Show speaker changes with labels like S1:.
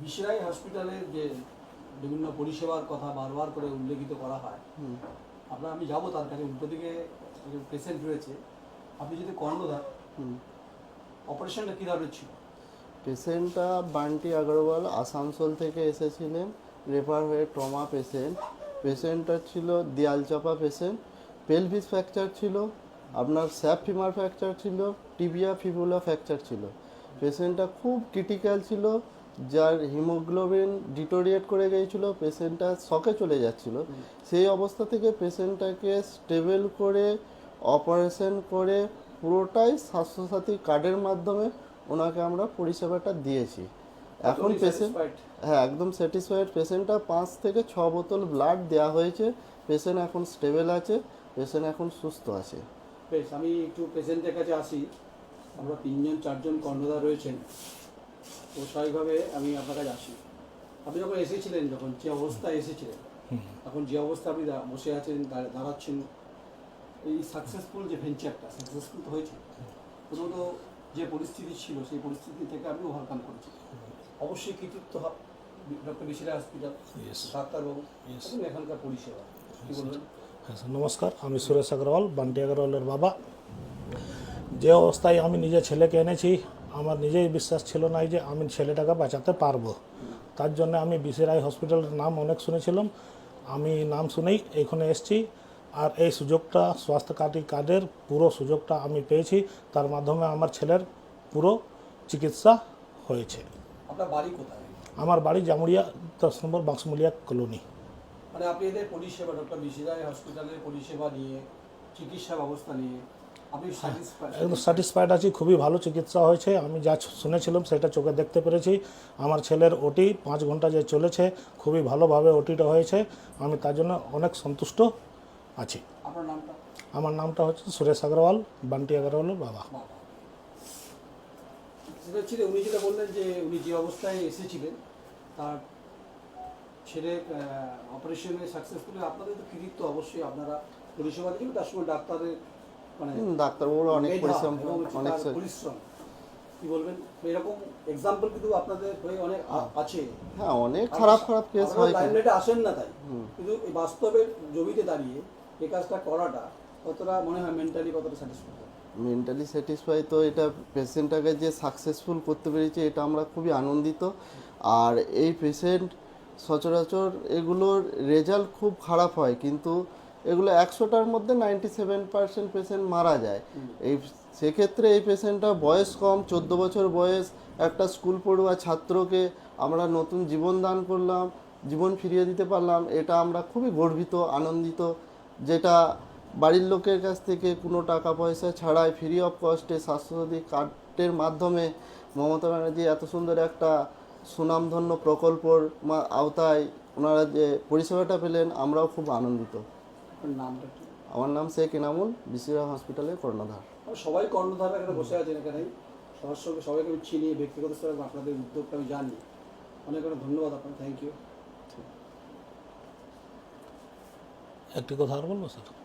S1: বিশরাই হসপিটালের যে বিভিন্ন পরিষেবার কথা বারবার করে উল্লেখিত করা হয়। আপনার আমি যাব তার কাছে উল্টো দিকে পেশেন্ট রয়েছে আপনি যদি কর্ণধার। অপারেশনটা কী ধরনের ছিল
S2: পেশেন্টটা বান্টি আগরওয়াল আসানসোল থেকে এসেছিলেন রেফার হয়ে ট্রমা পেশেন্ট পেশেন্টটা ছিল দেয়াল চাপা পেশেন্ট পেলভিস ফ্র্যাকচার ছিল আপনার স্যাপ ফিমার ফ্র্যাকচার ছিল টিবিয়া ফিবুলা ফ্র্যাকচার ছিল পেশেন্টটা খুব ক্রিটিক্যাল ছিল যার হিমোগ্লোবিন ডিটোরিয়েট করে গিয়েছিল পেশেন্টটা শকে চলে যাচ্ছিল। সেই অবস্থা থেকে পেশেন্টটাকে স্টেবল করে অপারেশন করে পুরোটাই স্বাস্থ্যসাথী কার্ডের মাধ্যমে ওনাকে আমরা পরিষেবাটা দিয়েছি। এখন পেশেন্ট হ্যাঁ একদম স্যাটিসফাইড পেশেন্টটা পাঁচ থেকে ছ বোতল ব্লাড দেওয়া হয়েছে। পেশেন্ট এখন স্টেবল আছে পেশেন্ট এখন সুস্থ আছে।
S1: বেশ আমি একটু পেশেন্টের কাছে আসি। আমরা তিনজন চারজন কর্ণধার রয়েছেন। তো স্বাভাবিকভাবে আমি আপনার কাছে আসি। আপনি যখন এসেছিলেন যখন যে অবস্থায় এসেছিলেন এখন যে অবস্থা আপনি বসে আছেন দাঁড়- দাঁড়াচ্ছেন এই সাকসেসফুল যে ভেঞ্চারটা সাকসেসফুল তো হয়েছে। প্রথমত যে পরিস্থিতি ছিল সেই পরিস্থিতি থেকে আপনি ওভারকাম করেছেন। অবশ্যই কৃতিত্ব ডক্টর বিশিরা হসপিটাল ডাক্তারবাবু এখানকার পরিষেবা কি বলবেন?
S3: হ্যাঁ স্যার নমস্কার আমি সুরেশ আগরওয়াল বান্টি আগরওয়ালের বাবা। যে অবস্থায় আমি নিজের ছেলেকে এনেছি আমার নিজেই বিশ্বাস ছিল না যে আমি ছেলেটাকে বাঁচাতে পারব। তার জন্য আমি বিসিরাই হসপিটালের নাম অনেক শুনেছিলাম। আমি নাম শুনেই এখানে এসেছি আর এই সুযোগটা স্বাস্থ্য কার্ডি কার্ডের পুরো সুযোগটা আমি পেয়েছি। তার মাধ্যমে আমার ছেলের পুরো চিকিৎসা হয়েছে।
S1: আপনার বাড়ি কোথায়?
S3: আমার বাড়ি জামুড়িয়া দশ নম্বর বাঁশমুলিয়া কলোনি।
S1: মানে আপনি এদের পরিষেবা ডক্টর হসপিটালের পরিষেবা নিয়ে চিকিৎসা ব্যবস্থা নিয়ে
S3: একদম স্যাটিসফাইড আছি খুবই ভালো চিকিৎসা হয়েছে। আমি যা শুনেছিলাম সেটা চোখে দেখতে পেরেছি। আমার ছেলের ওটি পাঁচ ঘণ্টা যে চলেছে খুবই ভালোভাবে ওটিটা হয়েছে। আমি তার জন্য অনেক সন্তুষ্ট আছি। আমার নামটা হচ্ছে সুরেশ আগরওয়াল বান্টি আগরওয়ালের বাবা।
S1: উনি যেটা বললেন যে উনি যে অবস্থায় এসেছিলেন তার ছেলে অপারেশনে সাকসেসফুল আপনাদের তো কৃতিত্ব অবশ্যই আপনারা পরিষেবা দিয়েছেন তার সঙ্গে ডাক্তারের মানে
S2: হুম, অনেক পরিশ্রম অনেক
S1: পরিশ্রম। কি বলবেন? এরকম এক্সাম্পল কিন্তু আপনাদের হয়ে অনেক আছে।
S2: হ্যাঁ অনেক খারাপ খারাপ কেস হয়
S1: লাইমলাইটে আসেন না তাই। কিন্তু এই বাস্তবে জমিতে দাঁড়িয়ে এই কাজটা করাটা কতটা মনে হয় মেন্টালি কতটা স্যাটিসফাই
S2: মেন্টালি স্যাটিসফাই তো এটা পেশেন্টটাকে যে সাকসেসফুল করতে পেরেছি এটা আমরা খুবই আনন্দিত। আর এই পেশেন্ট সচরাচর এগুলোর রেজাল্ট খুব খারাপ হয় কিন্তু এগুলো একশোটার মধ্যে নাইনটি সেভেন পার্সেন্ট পেশেন্ট মারা যায়। এই সেক্ষেত্রে এই পেশেন্টটা বয়স কম, চোদ্দ বছর বয়স, একটা স্কুল পড়ুয়া ছাত্রকে আমরা নতুন জীবন দান করলাম, জীবন ফিরিয়ে দিতে পারলাম, এটা আমরা খুবই গর্বিত, আনন্দিত, যেটা বাড়ির লোকের কাছ থেকে কোনো টাকা পয়সা ছাড়াই ফ্রি অফ কস্টে স্বাস্থ্যসাথী কার্ডের মাধ্যমে মমতা ব্যানার্জি এত সুন্দর একটা সুনামধন্য প্রকল্পর আওতায় ওনারা যে পরিষেবাটা পেলেন, আমরাও খুব আনন্দিত।
S1: নামটা কি?
S2: আমার নাম শেখ এনামুল বিসিরা হসপিটালে কর্ণধার।
S1: সবাই কর্ণধার এখানে বসে আছেন এখানে সবার সঙ্গে সবাইকে আমি চিনি ব্যক্তিগত স্তরে আপনাদের উদ্যোগটা আমি জানি। অনেক অনেক ধন্যবাদ আপনার থ্যাংক ইউ
S3: একটি কথা আর বলব স্যার?